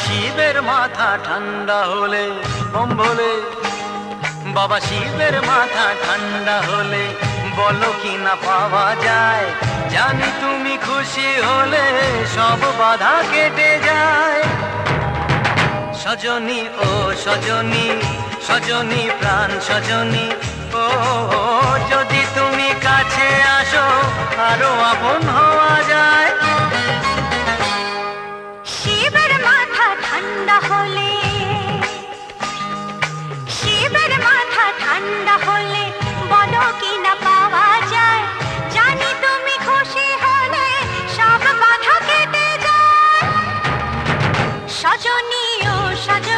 শিবের মাথা ঠান্ডা হলে বম ভোলে বাবা, শিবের মাথা ঠান্ডা হলে, বলো কি না পাওয়া যায়? জানি তুমি খুশি হলে সব বাধা কেটে যায়। সজনী ও সজনী সজনী প্রাণ, সজনী। ও, যদি তুমি কাছে আসো, আরও আপন হওয়া ঠান্ডা হলে বলো কি না পাওয়া যায়? জানি তুমি খুশি হলে সব বাধা কেটে যায়। সজনীয় সজ